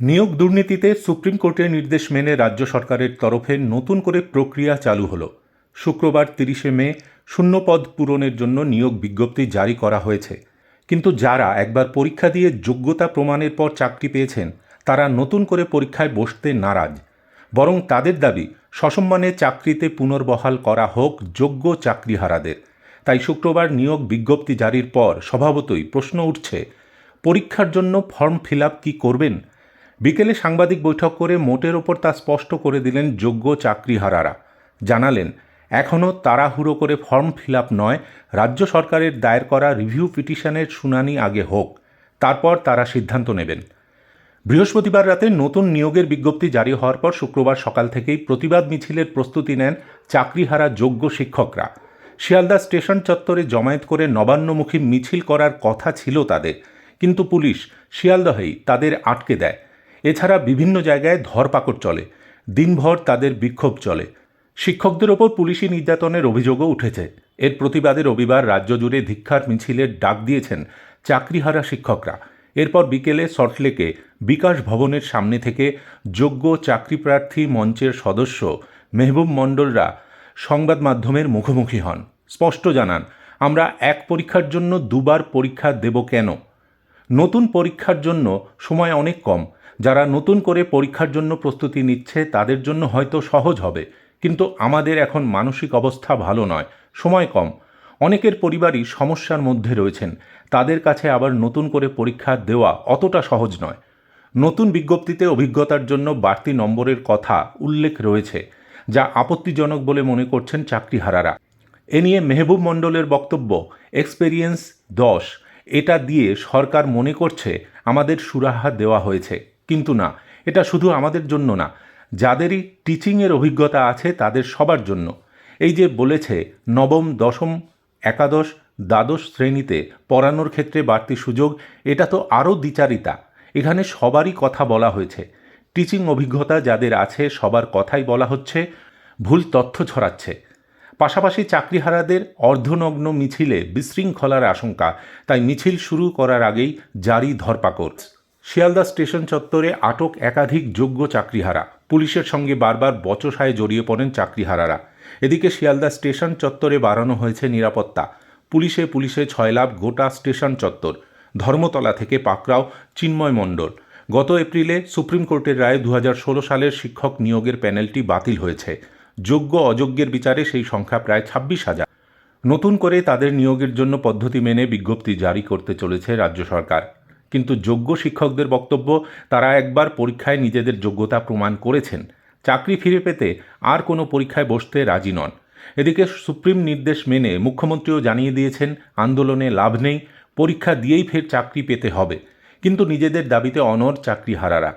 নিয়োগ দুর্নীতিতে সুপ্রিম কোর্টের নির্দেশ মেনে রাজ্য সরকারের তরফে নতুন করে প্রক্রিয়া চালু হলো। শুক্রবার তিরিশে মে শূন্যপদ পূরণের জন্য নিয়োগ বিজ্ঞপ্তি জারি করা হয়েছে। কিন্তু যারা একবার পরীক্ষা দিয়ে যোগ্যতা প্রমাণের পর চাকরি পেয়েছেন, তারা নতুন করে পরীক্ষায় বসতে নারাজ। বরং তাদের দাবি, সসম্মানে চাকরিতে পুনর্বহাল করা হোক যোগ্য চাকরিহারাদের। তাই শুক্রবার নিয়োগ বিজ্ঞপ্তি জারির পর স্বভাবতই প্রশ্ন উঠছে, পরীক্ষার জন্য ফর্ম ফিল কী করবেন? বিকেলে সাংবাদিক বৈঠক করে মোটের ওপর তা স্পষ্ট করে দিলেন যোগ্য চাকরিহারারা। জানালেন, এখনও তাড়াহুড়ো করে ফর্ম ফিল নয়, রাজ্য সরকারের দায়ের করা রিভিউ পিটিশনের শুনানি আগে হোক, তারপর তারা সিদ্ধান্ত নেবেন। বৃহস্পতিবার রাতে নতুন নিয়োগের বিজ্ঞপ্তি জারি হওয়ার পর শুক্রবার সকাল থেকেই প্রতিবাদ মিছিলের প্রস্তুতি নেন চাকরিহারা যোগ্য শিক্ষকরা। শিয়ালদা স্টেশন চত্বরে জমায়েত করে নবান্নমুখী মিছিল করার কথা ছিল তাদের, কিন্তু পুলিশ শিয়ালদহেই তাদের আটকে দেয়। এছাড়া বিভিন্ন জায়গায় ধরপাকড় চলে, দিনভর তাদের বিক্ষোভ চলে। শিক্ষকদের ওপর পুলিশি নির্যাতনের অভিযোগও উঠেছে। এর প্রতিবাদে রবিবার রাজ্য জুড়ে ধিক্ষার মিছিলের ডাক দিয়েছেন চাকরিহারা শিক্ষকরা। এরপর বিকেলে সল্টলেকে বিকাশ ভবনের সামনে থেকে যোগ্য চাকরিপ্রার্থী মঞ্চের সদস্য মেহবুব মণ্ডলরা সংবাদ মাধ্যমের মুখোমুখি হন। স্পষ্ট জানান, আমরা এক পরীক্ষার জন্য দুবার পরীক্ষা দেব কেন? নতুন পরীক্ষার জন্য সময় অনেক কম। যারা নতুন করে পরীক্ষার জন্য প্রস্তুতি নিচ্ছে, তাদের জন্য হয়তো সহজ হবে। কিন্তু আমাদের এখন মানসিক অবস্থা ভালো নয়, সময় কম। অনেকের পরিবারই সমস্যার মধ্যে রয়েছেন। তাদের কাছে আবার নতুন করে পরীক্ষা দেওয়া অতটা সহজ নয়। নতুন বিজ্ঞপ্তিতে অভিজ্ঞতার জন্য বাড়তি নম্বরের কথা উল্লেখ রয়েছে, যা আপত্তিজনক বলে মনে করছেন চাকরিহারারা। এ নিয়ে মেহবুব মণ্ডলের বক্তব্য, এক্সপেরিয়েন্স দশ। এটা দিয়ে সরকার মনে করছে, আমাদের সুরাহা দেওয়া হয়েছে। কিন্তু না, এটা শুধু আমাদের জন্য না, যাদেরই টিচিংয়ের অভিজ্ঞতা আছে তাদের সবার জন্য। এই যে বলেছে, নবম, দশম, একাদশ, দ্বাদশ শ্রেণীতে পড়ানোর ক্ষেত্রে বাড়তি সুযোগ, এটা তো আরও দ্বিচারিতা। এখানে সবারই কথা বলা হয়েছে। টিচিং অভিজ্ঞতা যাদের আছে সবার কথাই বলা হচ্ছে, ভুল তথ্য ছড়াচ্ছে। পাশাপাশি চাকরিহারাদের অর্ধনগ্ন মিছিলে বিশৃঙ্খলার আশঙ্কা, তাই মিছিল শুরু করার আগেই জারি ধরপাকড়। শিয়ালদা স্টেশন চত্বরে আটক একাধিক যোগ্য চাকরিহারা। পুলিশের সঙ্গে বারবার বচসায় জড়িয়ে পড়েন চাকরিহারারা। এদিকে শিয়ালদা স্টেশন চত্বরে বাড়ানো হয়েছে নিরাপত্তা। পুলিশে পুলিশে ছয় লাভ গোটা স্টেশন চত্বর। ধর্মতলা থেকে পাকড়াও, চিন্ময় মণ্ডল। গত এপ্রিলে সুপ্রিম কোর্টের রায়ে দু হাজার ষোলো সালের শিক্ষক নিয়োগের প্যানেলটি বাতিল হয়েছে। যোগ্য অযোগ্যের বিচারে সেই সংখ্যা প্রায় ছাব্বিশ হাজার। নতুন করে তাদের নিয়োগের জন্য পদ্ধতি মেনে বিজ্ঞপ্তি জারি করতে চলেছে রাজ্য সরকার। কিন্তু যোগ্য শিক্ষকদের বক্তব্য তারা একবার পরীক্ষায় নিজেদের যোগ্যতা প্রমাণ করেছেন। চাকরি ফিরে পেতে আর কোনো পরীক্ষায় বসতে রাজি নন। এদিকে সুপ্রিম নির্দেশ মেনে মুখ্যমন্ত্রীও জানিয়ে দিয়েছেন, আন্দোলনে লাভ নেই, পরীক্ষা দিয়েই ফের চাকরি পেতে হবে। কিন্তু নিজেদের দাবিতে অনর চাকরিহারারা।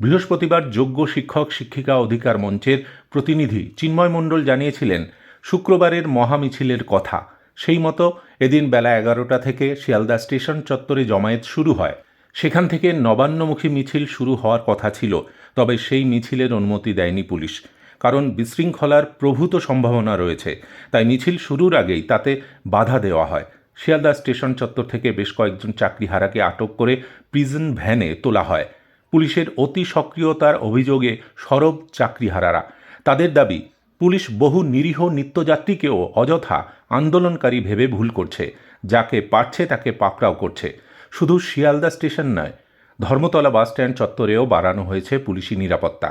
বৃহস্পতিবার যোগ্য শিক্ষক, শিক্ষিকা অধিকার মঞ্চের প্রতিনিধি চিন্ময় মণ্ডল জানিয়েছিলেন, শুক্রবারের মহামিছিলের কথা। সেই মতো এদিন বেলা এগারোটা থেকে শিয়ালদা স্টেশন চত্বরে জমায়েত শুরু হয়। সেখান থেকে নবান্নমুখী মিছিল শুরু হওয়ার কথা ছিল, তবে সেই মিছিলের অনুমতি দেয়নি পুলিশ। কারণ বিশৃঙ্খলার প্রভূত সম্ভাবনা রয়েছে, তাই মিছিল শুরুর আগেই তাতে বাধা দেওয়া হয়। শিয়ালদা স্টেশন চত্বর থেকে বেশ কয়েকজন চাকরিহারাকে আটক করে প্রিজন ভ্যানে তোলা হয়। পুলিশের অতি সক্রিয়তার অভিযোগে সরব চাকরিহারারা। তাদের দাবি পুলিশ বহু নিরীহ নিত্যযাত্রীকেও অযথা আন্দোলনকারী ভেবে ভুল করছে, যাকে পারছে তাকে পাকড়াও করছে। শুধু শিয়ালদা স্টেশন নয়, ধর্মতলা বাসস্ট্যান্ড চত্বরেও বাড়ানো হয়েছে পুলিশি নিরাপত্তা।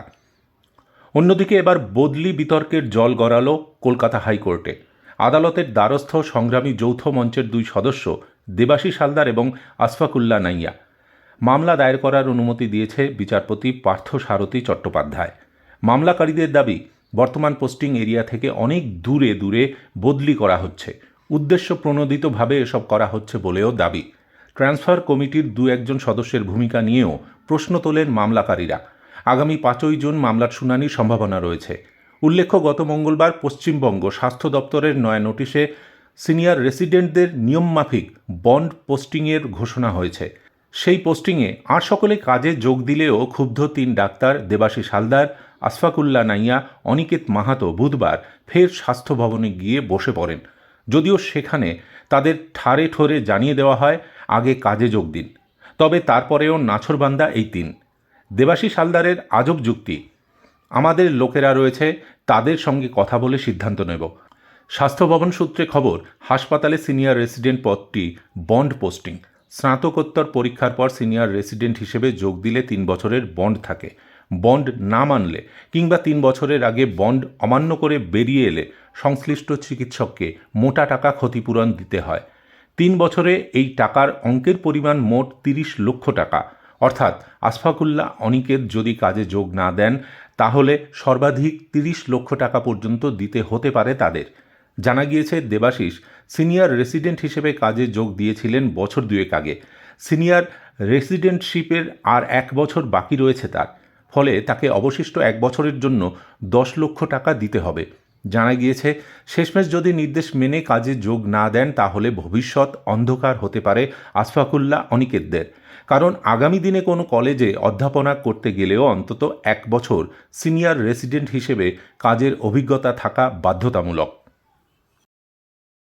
অন্যদিকে এবার বদলি বিতর্কের জল গড়ালো কলকাতা হাইকোর্টে। আদালতের দ্বারস্থ সংগ্রামী যৌথ মঞ্চের দুই সদস্য, দেবাশিস হালদার এবং আসফাকুল্লা নাইয়া। মামলা দায়ের করার অনুমতি দিয়েছে বিচারপতি পার্থ সারথী চট্টোপাধ্যায়। মামলাকারীদের দাবি বর্তমান পোস্টিং এরিয়া থেকে অনেক দূরে দূরে বদলি করা হচ্ছে। উদ্দেশ্য প্রণোদিতভাবে এসব করা হচ্ছে বলেও দাবি। ট্রান্সফার কমিটির দু একজন সদস্যের ভূমিকা নিয়েও প্রশ্ন তোলেন মামলাকারীরা। আগামী পাঁচই জুন মামলার শুনানির সম্ভাবনা রয়েছে। উল্লেখ্য, গত মঙ্গলবার পশ্চিমবঙ্গ স্বাস্থ্য দপ্তরের নয়া নোটিশে সিনিয়র রেসিডেন্টদের নিয়মমাফিক বন্ড পোস্টিংয়ের ঘোষণা হয়েছে। সেই পোস্টিংয়ে আর সকলে কাজে যোগ দিলেও ক্ষুব্ধ তিন ডাক্তার দেবাশিস হালদার আশফাকুল্লা নাইয়া, অনিকেত মাহাতো বুধবার ফের স্বাস্থ্য ভবনে গিয়ে বসে পড়েন। যদিও সেখানে তাদের ঠারে ঠোরে জানিয়ে দেওয়া হয়, আগে কাজে যোগ দিন। তবে তারপরেও নাছরবান্দা এই তিন। দেবাশিস হালদারের আজব যুক্তি, আমাদের লোকেরা রয়েছে, তাদের সঙ্গে কথা বলে সিদ্ধান্ত নেব। স্বাস্থ্য ভবন সূত্রে খবর, হাসপাতালে সিনিয়র রেসিডেন্ট পদটি বন্ড পোস্টিং। স্নাতকোত্তর পরীক্ষার পর সিনিয়র রেসিডেন্ট হিসেবে যোগ দিলে তিন বছরের বন্ড থাকে। বন্ড না মানলে কিংবা তিন বছরের আগে বন্ড অমান্য করে বেরিয়ে এলে সংশ্লিষ্ট চিকিৎসককে মোটা টাকা ক্ষতিপূরণ দিতে হয়। তিন বছরে এই টাকার অঙ্কের পরিমাণ মোট তিরিশ লক্ষ টাকা। অর্থাৎ আশফাকুল্লাহ অনিকেত যদি কাজে যোগ না দেন, তাহলে সর্বাধিক তিরিশ লক্ষ টাকা পর্যন্ত দিতে হতে পারে তাদের। জানা গিয়েছে, দেবাশিস সিনিয়র রেসিডেন্ট হিসেবে কাজে যোগ দিয়েছিলেন বছর দুয়েক আগে। সিনিয়র রেসিডেন্টশিপের আর এক বছর বাকি রয়েছে তার। ফলে তাকে অবশিষ্ট এক বছরের জন্য দশ লক্ষ টাকা দিতে হবে। জানা গিয়েছে, শেষমেশ যদি নির্দেশ মেনে কাজে যোগ না দেন, তাহলে ভবিষ্যৎ অন্ধকার হতে পারে আশফাকুল্লাহ অনিকেতদের। কারণ আগামী দিনে কোনো কলেজে অধ্যাপনা করতে গেলেও অন্তত এক বছর সিনিয়র রেসিডেন্ট হিসেবে কাজের অভিজ্ঞতা থাকা বাধ্যতামূলক।